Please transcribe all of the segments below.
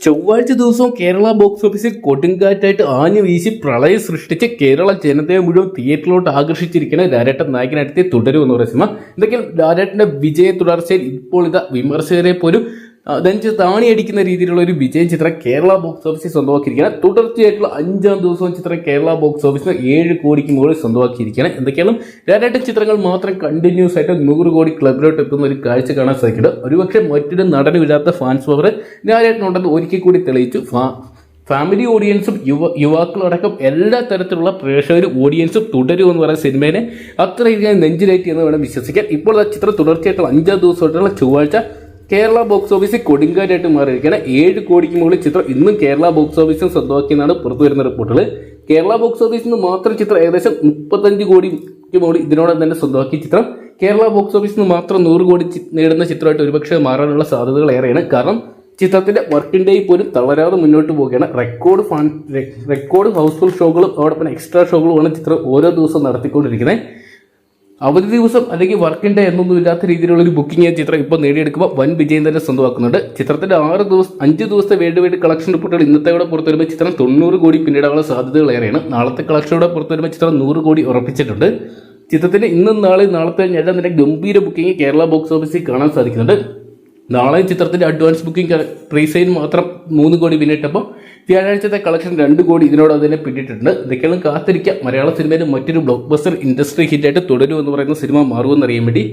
ചൊവ്വാഴ്ച ദിവസവും കേരള ബോക്സ് ഓഫീസിൽ കൊടുങ്കാറ്റായിട്ട് ആഞ്ഞു വീശി പ്രളയം സൃഷ്ടിച്ച് കേരള ജനതയെ മുഴുവൻ തിയേറ്ററിലോട്ട് ആകർഷിച്ചിരിക്കുന്ന രാരേട്ടൻ നായകനായിട്ട് തുടരുമെന്ന് പറയുന്ന സിനിമ. എന്തൊക്കെയാണ് രാരേട്ടന്റെ വിജയ തുടർച്ചയിൽ ഇപ്പോൾ ഇതാ വിമർശകരെ പോലും നെഞ്ച് താണിയടിക്കുന്ന രീതിയിലുള്ള ഒരു വിജയം ചിത്രം കേരള ബോക്സ് ഓഫീസിൽ സ്വന്തമാക്കിയിരിക്കുകയാണ്. തുടർച്ചയായിട്ടുള്ള അഞ്ചാം ദിവസവും ചിത്രം കേരള ബോക്സ് ഓഫീസിൽ ഏഴ് കോടിക്ക് മുകളിൽ സ്വന്തമാക്കിയിരിക്കുകയാണ്. എന്തൊക്കെയാണ് രണ്ടായിട്ട് ചിത്രങ്ങൾ മാത്രം കണ്ടിന്യൂസ് ആയിട്ട് നൂറ് കോടി ക്ലബിലോട്ട് എത്തുന്ന ഒരു കാഴ്ച കാണാൻ സാധിക്കുന്നുണ്ട്. ഒരുപക്ഷെ മറ്റൊരു വിടാത്ത ഫാൻസ് പവർ രാരേട്ടനുണ്ടെന്ന് ഒരിക്കൽ കൂടി തെളിയിച്ചു. ഫാമിലി ഓഡിയൻസും യുവ യുവാക്കളടക്കം എല്ലാ തരത്തിലുള്ള പ്രേക്ഷകരും ഓഡിയൻസും തുടരും എന്ന് പറയുന്ന സിനിമേനെ അത്രയധികം നെഞ്ചിലേറ്റി എന്ന് വേണം വിശ്വസിക്കാൻ. ഇപ്പോൾ ആ ചിത്രം തുടർച്ചയായിട്ടുള്ള അഞ്ചാം ദിവസമായിട്ടുള്ള ചൊവ്വാഴ്ച കേരള ബോക്സ് ഓഫീസിൽ കൊടുങ്കാറ്റായിട്ട് മാറിയിരിക്കുകയാണ്. ഏഴ് കോടിക്ക് മുകളിൽ ചിത്രം ഇന്നും കേരള ബോക്സ് ഓഫീസിൽ സ്വന്തമാക്കിയെന്നാണ് പുറത്തു വരുന്ന റിപ്പോർട്ടുകൾ. കേരള ബോക്സ് ഓഫീസിൽ നിന്ന് മാത്രം ചിത്രം ഏകദേശം മുപ്പത്തഞ്ച് കോടിക്ക് മുകളിൽ ഇതിനോടൊപ്പം തന്നെ സ്വന്തമാക്കിയ ചിത്രം. കേരള ബോക്സ് ഓഫീസിൽ നിന്ന് മാത്രം നൂറ് കോടി നേടുന്ന ചിത്രമായിട്ട് ഒരുപക്ഷെ മാറാനുള്ള സാധ്യതകൾ ഏറെയാണ്. കാരണം ചിത്രത്തിന്റെ വർക്കിംഗ് ഡേ പോലും തളരാതെ മുന്നോട്ട് പോവുകയാണ്. റെക്കോർഡ് ഫാൻ റെക്കോർഡ് ഹൗസ്ഫുൾ ഷോകളും അതോടൊപ്പം എക്സ്ട്രാ ഷോകളുമാണ് ചിത്രം ഓരോ ദിവസവും നടത്തിക്കൊണ്ടിരിക്കുന്നത്. അവധി ദിവസം അല്ലെങ്കിൽ വർക്കിംഗ് ഡേ എന്നൊന്നും ഇല്ലാത്ത രീതിയിലുള്ള ഒരു ബുക്കിംഗ് ചിത്രം ഇപ്പോൾ നേടിയെടുക്കുമ്പോൾ വൻ വിജയം തന്നെ സ്വന്തമാക്കുന്നുണ്ട്. ചിത്രത്തിന്റെ ആറ് ദിവസം അഞ്ച് ദിവസത്തെ വേണ്ടി വേണ്ടി കളക്ഷൻ റിപ്പോർട്ടുകൾ ഇന്നത്തെ പുറത്തു വരുമ്പോൾ ചിത്രം തൊണ്ണൂറ് കോടി പിന്നീടാനുള്ള സാധ്യതകൾ ഏറെയാണ്. നാളത്തെ കളക്ഷനോടെ പുറത്തു വരുമ്പോൾ ചിത്രം നൂറ് കോടി ഉറപ്പിച്ചിട്ടുണ്ട്. ചിത്രത്തിന്റെ ഇന്നും നാളെ നാളത്തെ എല്ലാം തന്നെ ഗംഭീര ബുക്കിംഗ് കേരള ബോക്സ് ഓഫീസിൽ കാണാൻ സാധിക്കുന്നുണ്ട്. നാളെ ചിത്രത്തിന്റെ അഡ്വാൻസ് ബുക്കിംഗ് പ്രീസെയിൽ മാത്രം മൂന്ന് കോടി പിന്നിട്ടപ്പോൾ വ്യാഴാഴ്ചത്തെ കളക്ഷൻ രണ്ട് കോടി ഇതിനോട് തന്നെ പിന്നിട്ടിട്ടുണ്ട്. ഇതൊക്കെയാണ് കാത്തിരിക്കുക മലയാള സിനിമയിൽ മറ്റൊരു ബ്ലോക്ക് ബസ്റ്റർ ഇൻഡസ്ട്രി ഹിറ്റായിട്ട് തുടരും എന്ന് പറയുന്ന സിനിമ മാറുമെന്ന് അറിയാൻ വേണ്ടി.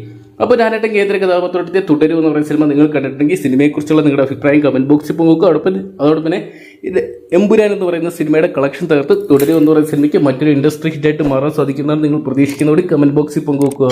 അപ്പോൾ ഞാനായിട്ട് കേന്ദ്ര കഥാപാത്രത്തെ തുടരും എന്ന് പറയുന്ന സിനിമ നിങ്ങൾ കണ്ടിട്ടുണ്ടെങ്കിൽ സിനിമയെക്കുറിച്ചുള്ള നിങ്ങളുടെ അഭിപ്രായം കമന്റ് ബോക്സിൽ പോകുക. അതോടൊപ്പം അതോടൊപ്പം തന്നെ ഇത് എമ്പുരാൻ എന്ന് പറയുന്ന സിനിമയുടെ കളക്ഷൻ തകർത്ത് തുടരും എന്ന് പറയുന്ന സിനിമയ്ക്ക് മറ്റൊരു ഇൻഡസ്ട്രി ഹിറ്റായിട്ട് മാറാൻ സാധിക്കുന്നതാണ് നിങ്ങൾ പ്രതീക്ഷിക്കുന്നതോടെ കമന്റ് ബോക്സിൽ പങ്കുവെക്കുക.